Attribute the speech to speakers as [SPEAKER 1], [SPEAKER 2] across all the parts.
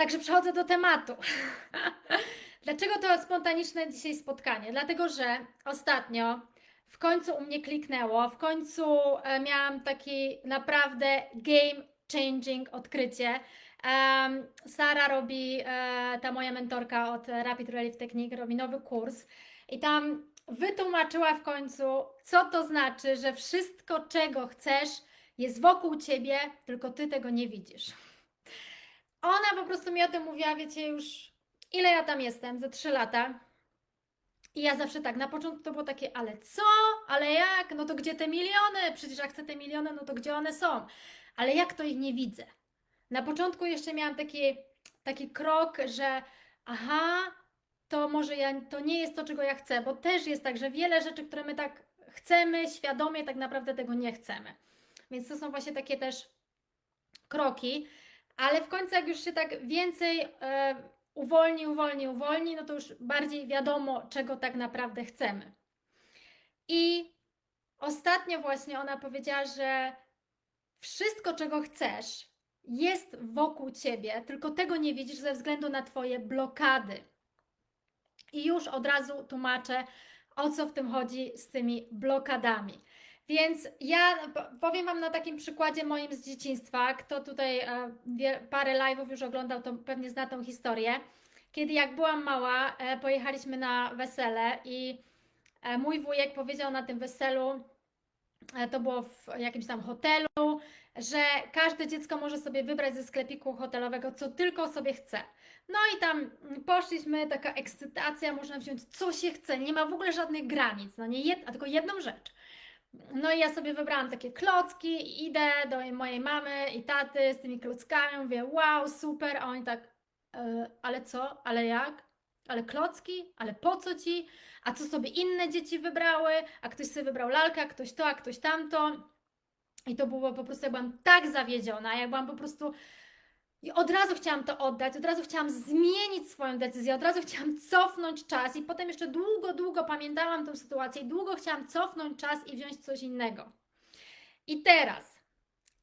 [SPEAKER 1] Także przechodzę do tematu. Dlaczego to spontaniczne dzisiaj spotkanie? Dlatego, że ostatnio w końcu u mnie kliknęło, w końcu e, miałam taki naprawdę game changing odkrycie. Em, Sara robi, e, ta moja mentorka od Rapid Relief Technique, robi nowy kurs i tam wytłumaczyła w końcu, co to znaczy, że wszystko, czego chcesz, jest wokół ciebie, tylko ty tego nie widzisz. Ona po prostu mi o tym mówiła, wiecie, już ile ja tam jestem, ze 3 lata. I ja zawsze tak, na początku to było takie, ale co? Ale jak? No to gdzie te miliony? Przecież jak chcę te miliony, no to gdzie one są? Ale jak to ich nie widzę? Na początku jeszcze miałam taki, taki krok, że aha, to może ja, to nie jest to, czego ja chcę, bo też jest tak, że wiele rzeczy, które my tak chcemy, świadomie tak naprawdę tego nie chcemy. Więc to są właśnie takie też kroki, ale w końcu jak już się tak więcej e, uwolni, uwolni, uwolni, no to już bardziej wiadomo, czego tak naprawdę chcemy. I ostatnio właśnie ona powiedziała, że wszystko, czego chcesz, jest wokół ciebie, tylko tego nie widzisz ze względu na twoje blokady. I już od razu tłumaczę, o co w tym chodzi z tymi blokadami. Więc ja po- powiem Wam na takim przykładzie moim z dzieciństwa. Kto tutaj e, parę live'ów już oglądał, to pewnie zna tą historię. Kiedy jak byłam mała, e, pojechaliśmy na wesele i e, mój wujek powiedział na tym weselu, to było w jakimś tam hotelu, że każde dziecko może sobie wybrać ze sklepiku hotelowego, co tylko sobie chce. No i tam poszliśmy, taka ekscytacja, można wziąć co się chce, nie ma w ogóle żadnych granic, no nie, jed, a tylko jedną rzecz. No i ja sobie wybrałam takie klocki idę do mojej mamy i taty z tymi klockami, mówię wow, super, a oni tak, "E, ale co, ale jak? Ale klocki? Ale po co ci? A co sobie inne dzieci wybrały? A ktoś sobie wybrał lalkę, a ktoś to, a ktoś tamto. I to było po prostu, ja byłam tak zawiedziona, ja byłam po prostu i od razu chciałam to oddać, od razu chciałam zmienić swoją decyzję, od razu chciałam cofnąć czas i potem jeszcze długo, długo pamiętałam tę sytuację i długo chciałam cofnąć czas i wziąć coś innego. I teraz,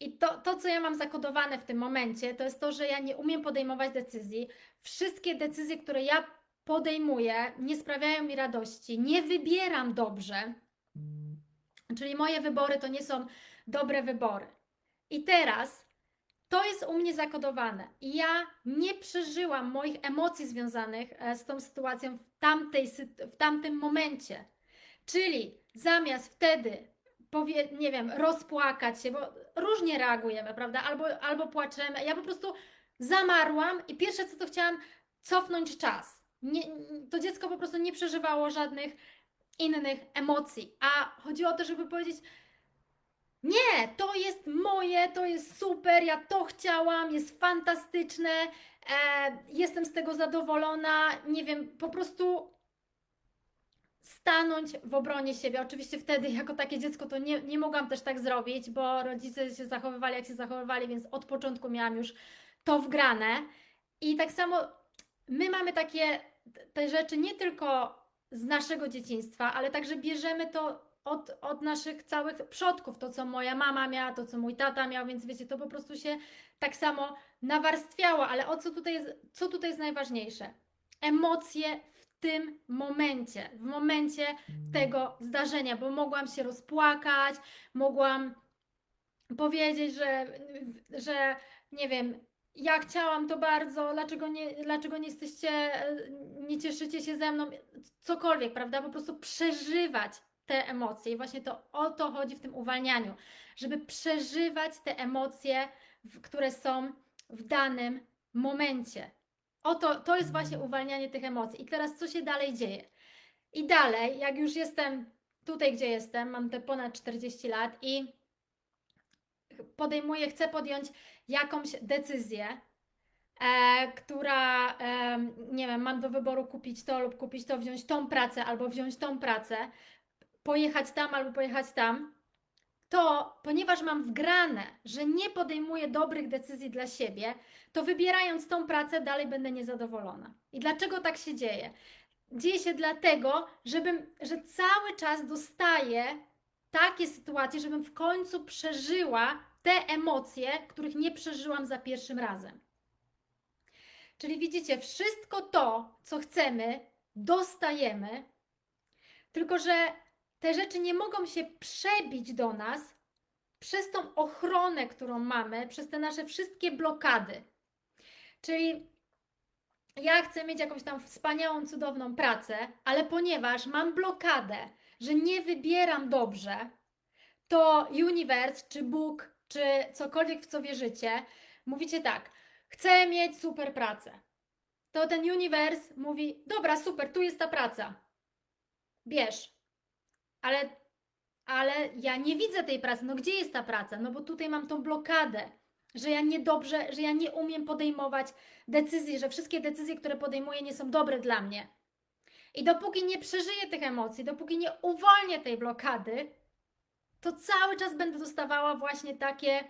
[SPEAKER 1] i to, to, co ja mam zakodowane w tym momencie, to jest to, że ja nie umiem podejmować decyzji. Wszystkie decyzje, które ja podejmuję, nie sprawiają mi radości, nie wybieram dobrze. Czyli moje wybory to nie są dobre wybory. I teraz to jest u mnie zakodowane. Ja nie przeżyłam moich emocji związanych e, z tą sytuacją w, tamtej, w tamtym momencie. Czyli zamiast wtedy, powie, nie wiem, rozpłakać się, bo różnie reagujemy, prawda? Albo, albo płaczemy. Ja po prostu zamarłam i pierwsze co to chciałam, cofnąć czas. Nie, to dziecko po prostu nie przeżywało żadnych innych emocji. A chodziło o to, żeby powiedzieć, nie, to jest moje, to jest super, ja to chciałam, jest fantastyczne, e, jestem z tego zadowolona, nie wiem, po prostu stanąć w obronie siebie. Oczywiście wtedy, jako takie dziecko, to nie, nie mogłam też tak zrobić, bo rodzice się zachowywali, jak się zachowywali, więc od początku miałam już to wgrane. I tak samo my mamy takie te rzeczy nie tylko z naszego dzieciństwa, ale także bierzemy to od, od naszych całych przodków, to co moja mama miała, to co mój tata miał, więc wiecie, to po prostu się tak samo nawarstwiało, ale o co tutaj jest, co tutaj jest najważniejsze? Emocje w tym momencie, w momencie tego zdarzenia, bo mogłam się rozpłakać, mogłam powiedzieć, że, że nie wiem, ja chciałam to bardzo, dlaczego nie, dlaczego nie jesteście, nie cieszycie się ze mną, cokolwiek, prawda? Po prostu przeżywać te emocje. I właśnie to o to chodzi w tym uwalnianiu, żeby przeżywać te emocje, które są w danym momencie. Oto to jest właśnie uwalnianie tych emocji. I teraz co się dalej dzieje? I dalej, jak już jestem tutaj, gdzie jestem, mam te ponad 40 lat i podejmuję, chcę podjąć jakąś decyzję, e, która, e, nie wiem, mam do wyboru kupić to lub kupić to, wziąć tą pracę albo wziąć tą pracę, pojechać tam albo pojechać tam, to ponieważ mam wgrane, że nie podejmuję dobrych decyzji dla siebie, to wybierając tą pracę dalej będę niezadowolona. I dlaczego tak się dzieje? Dzieje się dlatego, żebym, że cały czas dostaję takie sytuacje, żebym w końcu przeżyła te emocje, których nie przeżyłam za pierwszym razem. Czyli widzicie, wszystko to, co chcemy, dostajemy, tylko że te rzeczy nie mogą się przebić do nas przez tą ochronę, którą mamy, przez te nasze wszystkie blokady. Czyli ja chcę mieć jakąś tam wspaniałą, cudowną pracę, ale ponieważ mam blokadę, że nie wybieram dobrze, to uniwers, czy Bóg, czy cokolwiek w co wierzycie, mówicie tak, chcę mieć super pracę. To ten uniwers mówi, dobra, super, tu jest ta praca. Bierz. Ale, ale ja nie widzę tej pracy. No gdzie jest ta praca? No bo tutaj mam tą blokadę, że ja nie dobrze, że ja nie umiem podejmować decyzji, że wszystkie decyzje, które podejmuję, nie są dobre dla mnie. I dopóki nie przeżyję tych emocji, dopóki nie uwolnię tej blokady, to cały czas będę dostawała właśnie takie,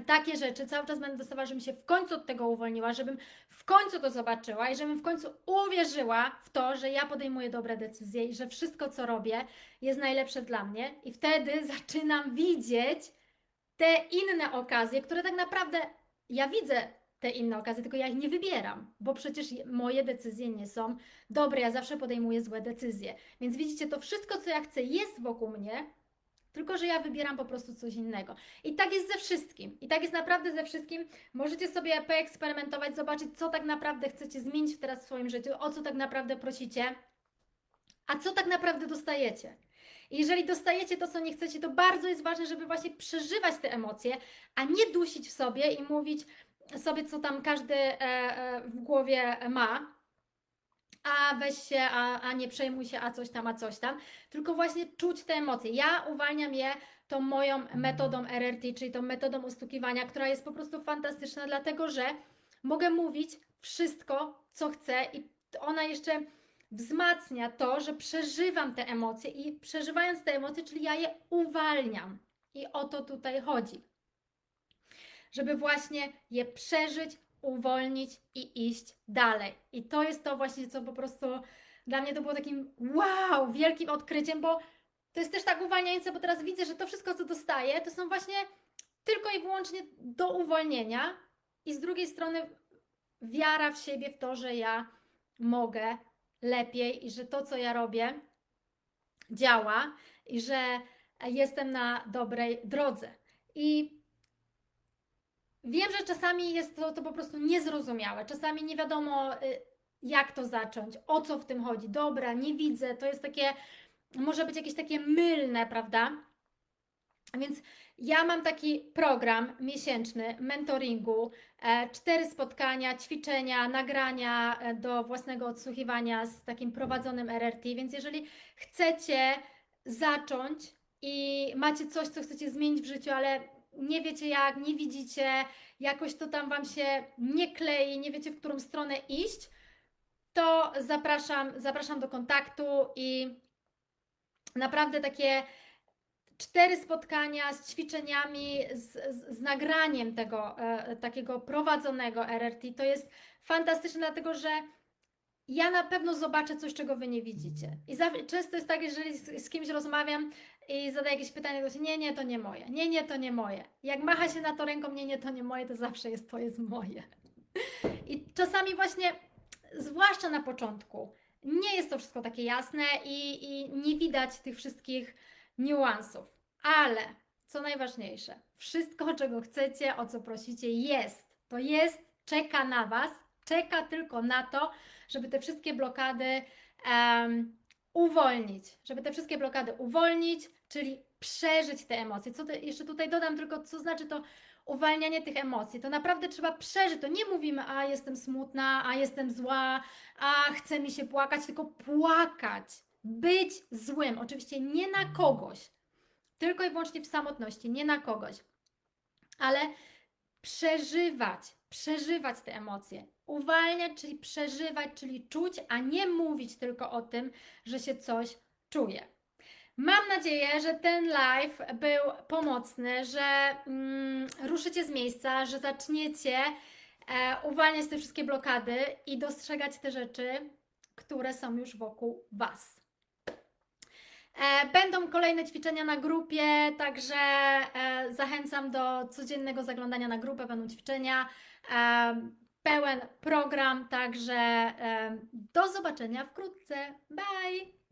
[SPEAKER 1] takie rzeczy, cały czas będę dostawała, żebym się w końcu od tego uwolniła, żebym w końcu to zobaczyła i żebym w końcu uwierzyła w to, że ja podejmuję dobre decyzje i że wszystko, co robię, jest najlepsze dla mnie. I wtedy zaczynam widzieć te inne okazje, które tak naprawdę ja widzę te inne okazje, tylko ja ich nie wybieram, bo przecież moje decyzje nie są dobre, ja zawsze podejmuję złe decyzje. Więc widzicie, to wszystko, co ja chcę, jest wokół mnie, tylko że ja wybieram po prostu coś innego. I tak jest ze wszystkim. I tak jest naprawdę ze wszystkim. Możecie sobie poeksperymentować, zobaczyć, co tak naprawdę chcecie zmienić teraz w swoim życiu, o co tak naprawdę prosicie, a co tak naprawdę dostajecie. I jeżeli dostajecie to, co nie chcecie, to bardzo jest ważne, żeby właśnie przeżywać te emocje, a nie dusić w sobie i mówić sobie, co tam każdy e, e, w głowie ma, a weź się, a, a nie przejmuj się, a coś tam, a coś tam, tylko właśnie czuć te emocje. Ja uwalniam je tą moją metodą RRT, czyli tą metodą ustukiwania, która jest po prostu fantastyczna, dlatego że mogę mówić wszystko, co chcę i ona jeszcze wzmacnia to, że przeżywam te emocje i przeżywając te emocje, czyli ja je uwalniam. I o to tutaj chodzi. Żeby właśnie je przeżyć, uwolnić i iść dalej. I to jest to właśnie, co po prostu dla mnie to było takim wow, wielkim odkryciem, bo to jest też tak uwalniające, bo teraz widzę, że to wszystko, co dostaję, to są właśnie tylko i wyłącznie do uwolnienia i z drugiej strony wiara w siebie, w to, że ja mogę lepiej i że to, co ja robię, działa i że jestem na dobrej drodze. I wiem, że czasami jest to, to po prostu niezrozumiałe, czasami nie wiadomo, y, jak to zacząć, o co w tym chodzi. Dobra, nie widzę, to jest takie, może być jakieś takie mylne, prawda? Więc ja mam taki program miesięczny mentoringu, e, cztery spotkania, ćwiczenia, nagrania e, do własnego odsłuchiwania z takim prowadzonym RRT. Więc jeżeli chcecie zacząć i macie coś, co chcecie zmienić w życiu, ale nie wiecie jak, nie widzicie, jakoś to tam Wam się nie klei, nie wiecie w którą stronę iść, to zapraszam, zapraszam do kontaktu i naprawdę takie cztery spotkania z ćwiczeniami, z, z, z nagraniem tego e, takiego prowadzonego RRT. To jest fantastyczne, dlatego że ja na pewno zobaczę coś, czego Wy nie widzicie. I za, często jest tak, jeżeli z, z kimś rozmawiam i zadaję jakieś pytanie, to się nie, nie, to nie moje, nie, nie, to nie moje. Jak macha się na to ręką, nie, nie, to nie moje, to zawsze jest, to jest moje. I czasami właśnie, zwłaszcza na początku, nie jest to wszystko takie jasne i, i nie widać tych wszystkich niuansów. Ale co najważniejsze, wszystko, czego chcecie, o co prosicie, jest. To jest, czeka na Was, czeka tylko na to, żeby te wszystkie blokady um, uwolnić. Żeby te wszystkie blokady uwolnić, czyli przeżyć te emocje. Co te, jeszcze tutaj dodam tylko, co znaczy to uwalnianie tych emocji. To naprawdę trzeba przeżyć. To nie mówimy, a jestem smutna, a jestem zła, a chce mi się płakać, tylko płakać. Być złym. Oczywiście nie na kogoś, tylko i wyłącznie w samotności, nie na kogoś, ale przeżywać, przeżywać te emocje. Uwalniać, czyli przeżywać, czyli czuć, a nie mówić tylko o tym, że się coś czuje. Mam nadzieję, że ten live był pomocny, że mm, ruszycie z miejsca, że zaczniecie e, uwalniać te wszystkie blokady i dostrzegać te rzeczy, które są już wokół Was. E, Będą kolejne ćwiczenia na grupie, także e, zachęcam do codziennego zaglądania na grupę. Będą ćwiczenia. E, pełen program, także em, do zobaczenia wkrótce. Bye!